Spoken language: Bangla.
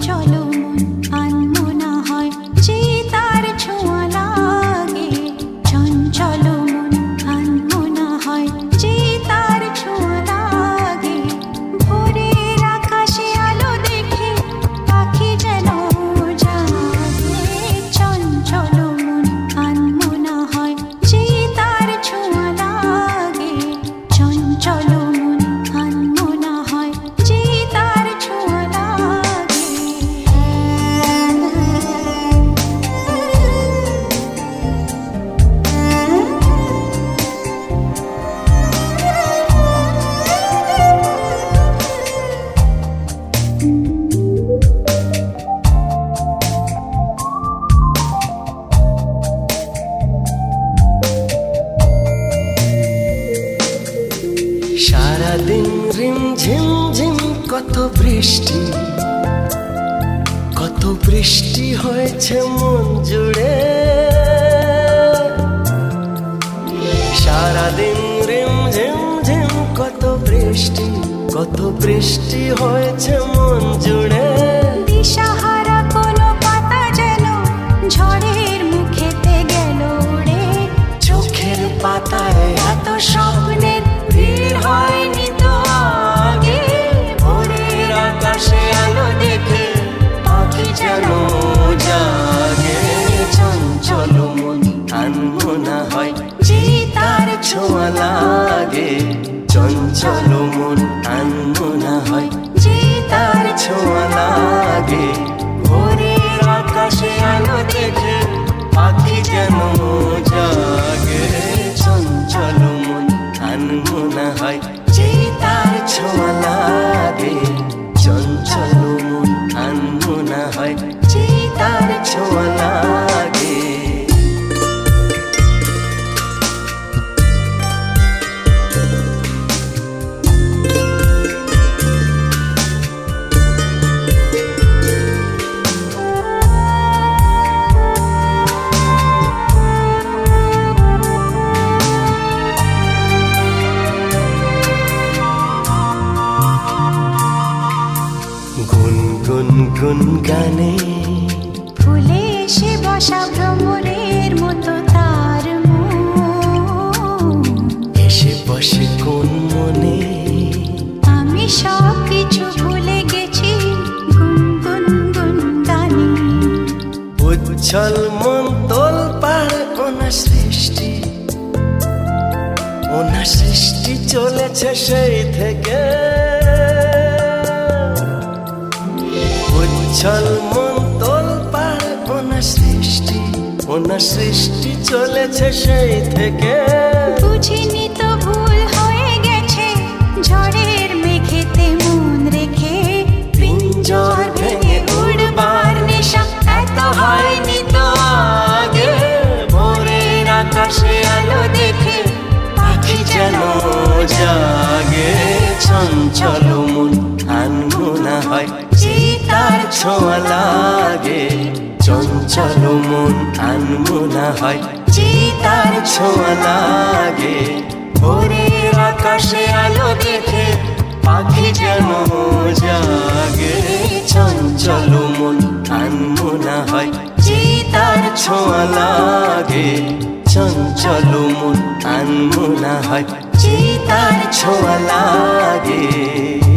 cho luôn কত বৃষ্টি কত বৃষ্টি হয়েছে মন জুড়ে। সারাদিন রিম ঝিম ঝিম কত বৃষ্টি কত বৃষ্টি হয়েছে মন জুড়ে। দিশা আনমনা হয়। যে তার ছোঁয়া লাগে চঞ্চল মন আনমনা হয়। যে তার ছোঁয়া লাগে, ভোরের আকাশে আলো দেখে, পাখি যেন জাগে। চঞ্চল মন আনমনা হয়। যে তার ছোঁয়া লাগে চঞ্চল মন আনমনা হয়। যে তার ছোঁয়া গুন গুন। ফুলে এসে বসা ভ্রমরের মতো তার মন। এসে বসে কোন মনে? আমি সব কিছু ভুলে গেছি গুন গুন গুন। গানে উচ্ছল মন তোল পার ওনা সৃষ্টি। ওনা সৃষ্টি চলেছে সেই থেকে। উচ্ছল মন তোল পার ওনা সৃষ্টি ওনা সৃষ্টি চলেছে সেই থেকে। বুঝিনি তো ভুল হয়ে গেছে ঝড়ের মেঘেতে মন রেখে। পিঞ্জর ভেঙে উড়বার নেশা এত হয়নি তো আগে। ভোরের আকাশে আলো দেখে পাখি যেন জাগে চঞ্চল ছোঁয়া লাগে। চঞ্চল মন আনমনা হয়। যে তার ছোঁয়া লাগে। ভোরের আকাশে আলো দেখে পাখি যেন জাগে। চঞ্চল মন আনমনা হয়। যে তার ছোঁয়া লাগে। চঞ্চল মন আনমনা হয়। যে তার ছোঁয়া লাগে।